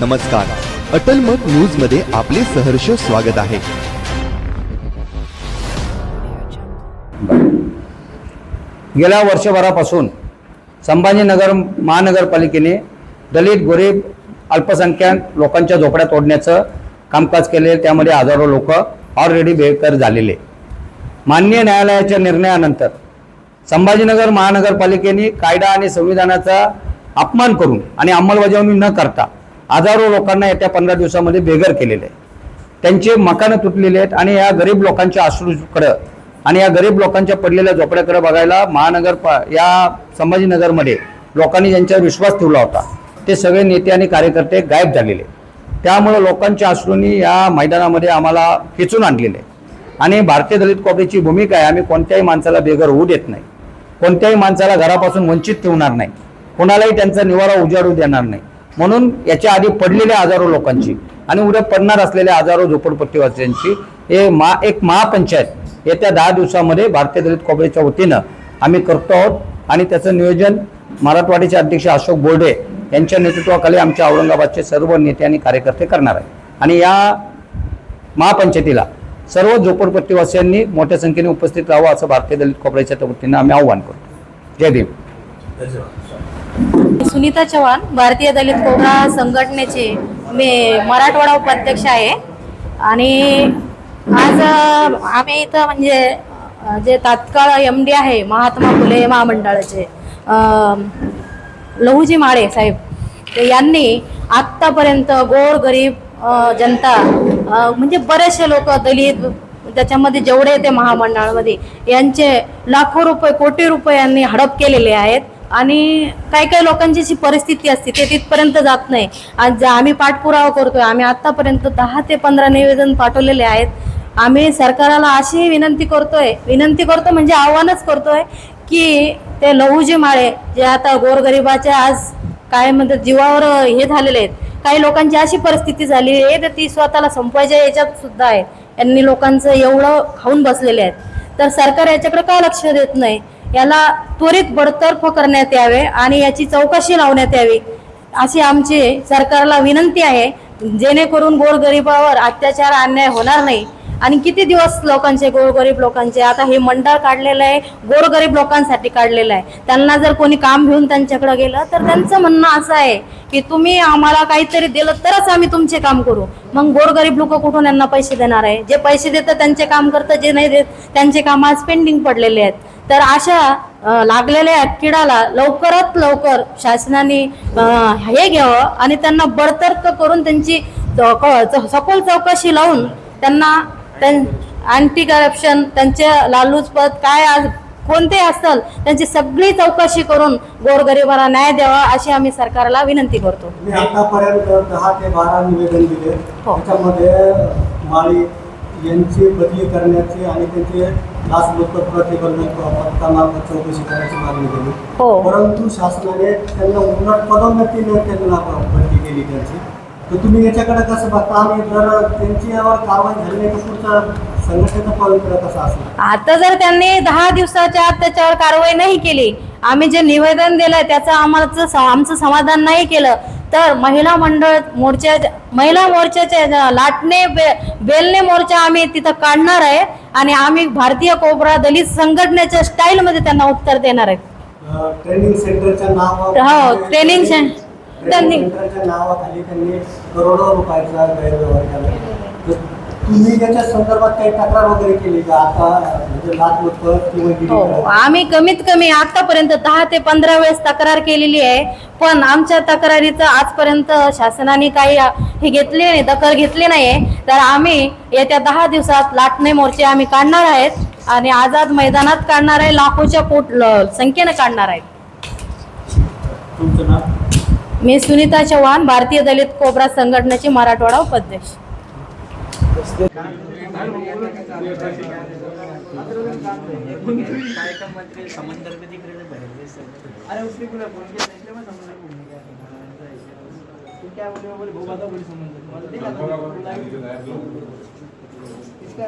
नमस्कार. अटल मत न्यूजमध्ये आपले सहर्ष स्वागत आहे. गेल्या वर्षभरापासून संभाजीनगर महानगरपालिकेने दलित गरीब अल्पसंख्याक लोकांच्या झोपड्या तोडण्याचं कामकाज केले. त्यामध्ये हजारो लोक ऑलरेडी बेकार झालेले. मान्य न्यायालयाच्या निर्णयानंतर संभाजीनगर महानगरपालिकेने कायदा आणि संविधानाचा अपमान करून आणि अंमलबजावणी न करता हजारो लोकांना येत्या पंधरा दिवसामध्ये बेघर केलेले आहे. त्यांचे मकानं तुटलेले आहेत आणि या गरीब लोकांच्या आश्रूकडं आणि या गरीब लोकांच्या पडलेल्या झोपड्याकडे बघायला महानगर पा- या संभाजीनगरमध्ये लोकांनी ज्यांच्यावर विश्वास ठेवला होता ते सगळे नेते आणि कार्यकर्ते गायब झालेले त्यामुळं लोकांच्या अश्रूंनी या मैदानामध्ये आम्हाला खेचून आणलेले आहे. आणि भारतीय दलित कॉफीची भूमिका आहे आम्ही कोणत्याही माणसाला बेघर होऊ देत नाही. कोणत्याही माणसाला घरापासून वंचित ठेवणार नाही. कोणालाही त्यांचा निवारा उजाडू देणार नाही. म्हणून याच्या आधी पडलेल्या हजारो लोकांची आणि उद्या पडणार असलेल्या हजारो झोपडपट्टीवासियांची हे मा एक महापंचायत येत्या दहा दिवसामध्ये भारतीय दलित काँग्रेसच्या वतीनं आम्ही करतो आहोत. आणि त्याचं नियोजन मराठवाडीचे अध्यक्ष अशोक बोर्डे यांच्या नेतृत्वाखाली आमच्या औरंगाबादचे सर्व नेते आणि कार्यकर्ते करणार आहेत. आणि या महापंचायतीला सर्व झोपडपट्टीवासियांनी मोठ्या संख्येने उपस्थित राहावं असं भारतीय दलित काँग्रेसच्या वतीनं आम्ही आव्हान करतो. जय भीम. सुनीता चव्हाण भारतीय दलित कोबरा संघटनेचे मी मराठवाडा उपाध्यक्ष आहे. आणि आज आम्ही इथं म्हणजे जे तात्काळ एम डी आहे महात्मा फुले महामंडळाचे लहूजी माळे साहेब यांनी आत्तापर्यंत गोर गरीब जनता म्हणजे बरेचसे लोक दलित त्याच्यामध्ये जेवढे ते महामंडळामध्ये यांचे लाखो रुपये कोटी रुपये यांनी हडप केलेले आहेत. आणि काही काही लोकांची जी परिस्थिती असते ते तिथपर्यंत जात नाही. आज आम्ही पाठपुरावा करतोय आम्ही आतापर्यंत दहा ते पंधरा निवेदन पाठवलेले आहेत. आम्ही सरकाराला अशी विनंती करतोय विनंती करतो म्हणजे आव्हानच करतोय की ते लहूजी माळे जे आता गोरगरिबाच्या आज काय म्हणतात जीवावर हे झालेले आहेत. काही लोकांची अशी परिस्थिती झाली आहे तर ती स्वतःला संपवायच्या याच्यात सुद्धा आहे. यांनी लोकांचं एवढं खाऊन बसलेले आहेत. तर सरकार याच्याकडे का लक्ष देत नाही? याला त्वरित बडतर्फ करण्यात यावे आणि याची चौकशी लावण्यात यावी अशी आमची सरकारला विनंती आहे. जेणेकरून गोरगरिबावर अत्याचार अन्याय होणार नाही. आणि किती दिवस लोकांचे गोरगरीब लोकांचे? आता हे मंडळ काढलेलं आहे गोरगरीब लोकांसाठी काढलेलं आहे. त्यांना जर कोणी काम घेऊन त्यांच्याकडे गेलं तर त्यांचं म्हणणं असं आहे की तुम्ही आम्हाला काहीतरी दिलं तरच आम्ही तुमचे काम करू. मग गोरगरीब लोक कुठून यांना पैसे देणार आहे? जे पैसे देतात त्यांचे काम करतात जे नाही देत त्यांचे काम आज पेंडिंग पडलेले आहेत. तर अशा लागलेल्या किडाला लवकरात लवकर शासनाने हे घ्यावं आणि त्यांना बडतर्क करून त्यांची सखोल चौकशी लावून त्यांना अँटी करप्शन त्यांचे लालूचपद काय आज कोणते असल त्यांची सगळी चौकशी करून गोरगरिबाला न्याय द्यावा अशी आम्ही सरकारला विनंती करतो मी आतापर्यंत दहा ते बारा निवेदन दिले हो. त्याच्यामध्ये माळी यांची बदली करण्याची आणि त्यांचे लाचलुचपत प्रतिबंधक पथकामार्फत चौकशी करण्याची मागणी केली हो. परंतु शासनाने त्यांना उलट पदोन्नतीने त्यांना बदली केली त्यांची तर तुम्ही याच्याकडे कसं बघता? आणि जर त्यांची यावर कारवाई झाली नाही तर पुढचा संघटनेचा पवित्र कसा असणार आता जर त्यांनी दहा दिवसाच्या आत त्याच्यावर कारवाई नाही केली आम्ही जे निवेदन दिलंय त्याचं आम्हाला स- आमचं समाधान नाही केलं तर महिला मंडळ मोर्चा महिला मोर्चाचे ज- लाटणे बे, बेलणे मोर्चा आम्ही तिथं काढणार आहे आणि आम्ही भारतीय कोबरा दलित संघटनेच्या स्टाईलमध्ये त्यांना उत्तर देणार आहे. ट्रेनिंग सेंटरच्या नाव हो, ट्रेनिंग सें- त्यांनी- सेंटरच्या नावाखाली त्यांनी करोडो रुपयाचा गैरव्यवहार केला. तर तुम्ही याच्या संदर्भात काही तक्रार वगैरे केली का? आता म्हणजे हो? आम्ही कमीत कमी आतापर्यंत दहा ते पंधरा वेळेस तक्रार केलेली आहे. पण आमच्या तक्रारीचं आजपर्यंत शासनाने काही हे घेतले नाही दखल घेतली नाहीये. तर आम्ही येत्या दहा दिवसात लाटणे मोर्चे आम्ही काढणार आहेत आणि आझाद मैदानात काढणार आहे. लाखोच्या पोट संख्येने काढणार आहेत. तुमचं नाव? मी सुनीता चव्हाण भारतीय दलित कोबरा संघटनेचे मराठवाडा उपाध्यक्ष. इसका